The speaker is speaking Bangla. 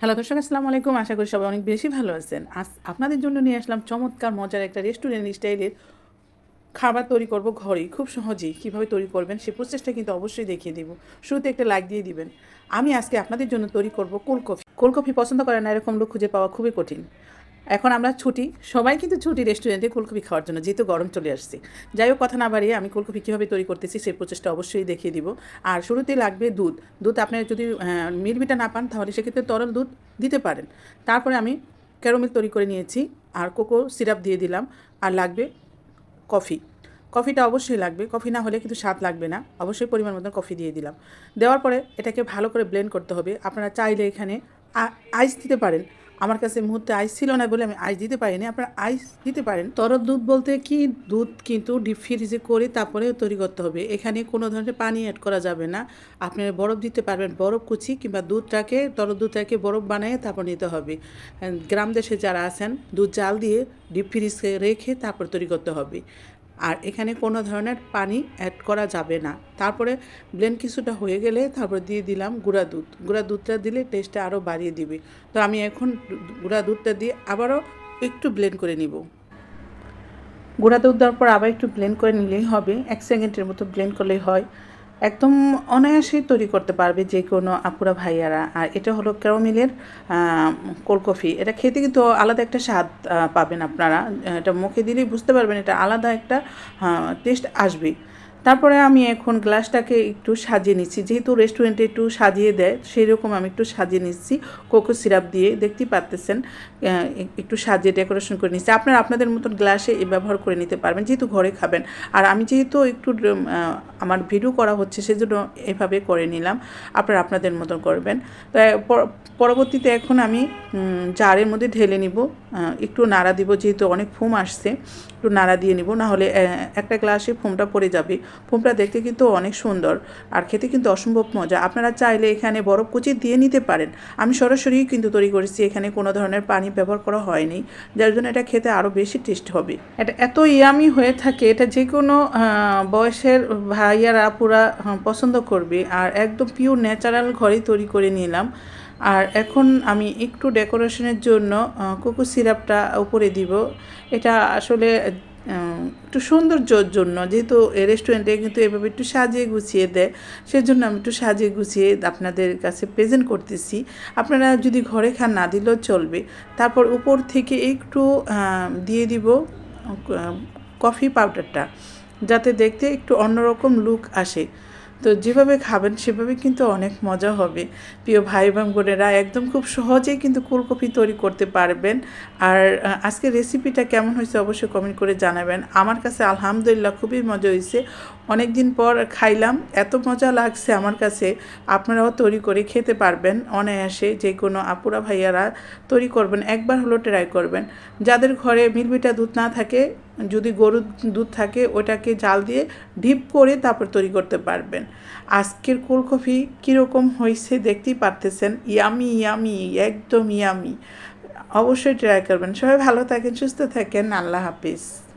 হ্যালো দর্শক, আসসালামু আলাইকুম। আশা করি সবাই অনেক বেশি ভালো আছেন। আজ আপনাদের জন্য নিয়ে আসলাম চমৎকার, মজার একটা রেস্টুরেন্ট স্টাইলের খাবার তৈরি করব ঘরেই খুব সহজেই কীভাবে তৈরি করবেন সে প্রসেসটা কিন্তু অবশ্যই দেখিয়ে দিব। শুরুতে একটা লাইক দিয়ে দিবেন। আমি আজকে আপনাদের জন্য তৈরি করব কোলকফি। কোলকফি পছন্দ করেন না এরকম লোক খুঁজে পাওয়া খুবই কঠিন। এখন আমরা ছুটি। সবাই কিন্তু ছুটি রেস্টুরেন্টে কুলকপি খাওয়ার জন্য, যেহেতু গরম চলে আসছে। যাই হোক, কথা না বাড়িয়ে আমি কুলকপি কীভাবে তৈরি করতেছি সেই প্রচেষ্টা অবশ্যই দেখিয়ে দিব। আর শুরুতেই লাগবে দুধ। দুধ আপনার যদি মিলবিটা না পান, তাহলে সেক্ষেত্রে তরল দুধ দিতে পারেন। তারপরে আমি ক্যারোমেল তৈরি করে নিয়েছি, আর কোকো সিরাপ দিয়ে দিলাম, আর লাগবে কফি কফিটা অবশ্যই লাগবে। কফি না হলে কিন্তু স্বাদ লাগবে না। অবশ্যই পরিমাণ মতন কফি দিয়ে দিলাম। দেওয়ার পরে এটাকে ভালো করে ব্লেন্ড করতে হবে। আপনারা চাইলে এখানে আইস দিতে পারেন। আমার কাছে মুহূর্তে আইস ছিল না বলে আমি আইস দিতে পারিনি। আপনারা আইস দিতে পারেন। তরল দুধ বলতে কি? দুধ কিন্তু ডিপ ফ্রিজে করে তারপরে তৈরি করতে হবে। এখানে কোনো ধরনের পানি অ্যাড করা যাবে না। আপনি বরফ দিতে পারবেন, বরফ কুচি কিংবা দুধটাকে, তরল দুধটাকে বরফ বানিয়ে তারপর নিতে হবে। গ্রাম দেশে যারা আছেন, দুধ জাল দিয়ে ডিপ ফ্রিজে রেখে তারপর তৈরি করতে হবে। আর এখানে কোনো ধরনের পানি অ্যাড করা যাবে না। তারপরে ব্লেন্ড কিছুটা হয়ে গেলে তারপর দিয়ে দিলাম গুঁড়া দুধ। গুঁড়া দুধটা দিলে টেস্টটা আরও বাড়িয়ে দিবে। তো আমি এখন গুঁড়া দুধটা দিয়ে আবারও একটু ব্লেন্ড করে নিব। গুঁড়া দুধ দেওয়ার পর আবার একটু ব্লেন্ড করে নিলেই হবে। এক সেকেন্ডের মতো ব্লেন্ড করলেই হয়। একদম অনায়াসেই তৈরি করতে পারবে যে কোনো আপুরা, ভাইয়ারা। আর এটা হলো ক্যারোমিলের কোলকফি এটা খেতে কিন্তু আলাদা একটা স্বাদ পাবেন আপনারা। এটা মুখে দিলেই বুঝতে পারবেন, এটা আলাদা একটা টেস্ট আসবে তারপরে আমি এখন গ্লাসটাকে একটু সাজিয়ে নিচ্ছি। যেহেতু রেস্টুরেন্টে একটু সাজিয়ে দেয় সেই রকম আমি একটু সাজিয়ে নিচ্ছি। কোকো সিরাপ দিয়ে, দেখতেই পারতেছেন। একটু সাজিয়ে ডেকোরেশন করে নিচ্ছি। আপনারা আপনাদের মতন গ্লাসে এ ব্যবহার করে নিতে পারবেন, যেহেতু ঘরে খাবেন। আর আমি যেহেতু একটু আমার ভিডিও করা হচ্ছে, সেজন্য এভাবে করে নিলাম। আপনারা আপনাদের মতন করবেন। তো পরবর্তীতে এখন আমি জারের মধ্যে ঢেলে নিব। একটু নাড়া দিব, যেহেতু অনেক ফুম আসছে। একটু নাড়া দিয়ে নিব। না হলে একটা গ্লাসে ফোমটা পড়ে যাবে। ফোমটা দেখতে কিন্তু অনেক সুন্দর আর খেতে কিন্তু অসম্ভব মজা। আপনারা চাইলে এখানে বরফ কুচি দিয়ে নিতে পারেন। আমি সরাসরি কিন্তু তৈরি করেছি, এখানে কোনো ধরনের পানি ব্যবহার করা হয়নি, যার জন্য এটা খেতে আরও বেশি টেস্ট হবে। এটা এত ইয়ামি হয়ে থাকে, এটা যে কোনো বয়সের ভাইয়ারা পুরা পছন্দ করবে। আর একদম পিওর ন্যাচারাল ঘরেই তৈরি করে নিলাম। আর এখন আমি একটু ডেকোরেশনের জন্য কোকো সিরাপটা উপরে দিব। এটা আসলে একটু সৌন্দর্যর জন্য, যেহেতু রেস্টুরেন্টে কিন্তু এভাবে একটু সাজিয়ে গুছিয়ে দেয়, সেজন্য আমি একটু সাজিয়ে গুছিয়ে আপনাদের কাছে প্রেজেন্ট করতেছি। আপনারা যদি ঘরে খান না দিলেও চলবে। তারপর উপর থেকে একটু দিয়ে দিব কফি পাউডারটা যাতে দেখতে একটু অন্যরকম লুক আসে। তো যেভাবে খাবেন, সেভাবে কিন্তু অনেক মজা হবে। প্রিয় ভাই এবং বোনেরা, একদম খুব সহজেই কিন্তু ফুলকপি তৈরি করতে পারবেন। আর আজকে রেসিপিটা কেমন হয়েছে অবশ্যই কমেন্ট করে জানাবেন। আমার কাছে আলহামদুলিল্লাহ খুবই মজা হয়েছে। অনেক দিন পর খাইলাম, এত মজা লাগছে আমার কাছে। আপনারাও তৈরি করে খেতে পারবেন অনায়াসে। যে কোনো আপুরা ভাইয়ারা তৈরি করবেন, একবার হলো ট্রাই করবেন। যাদের ঘরে মিলবিটা দুধ না থাকে যদি গরুর দুধ থাকে, ওটাকে জাল দিয়ে ডিপ করে তারপর তৈরি করতে পারবেন। আজকের কফি কীরকম হয়েছে দেখতেই পারতেছেন। ইয়ামি ইয়ামি, একদম ইয়ামি। অবশ্যই ট্রাই করবেন। সবাই ভালো থাকেন, সুস্থ থাকেন। আল্লাহ হাফিজ।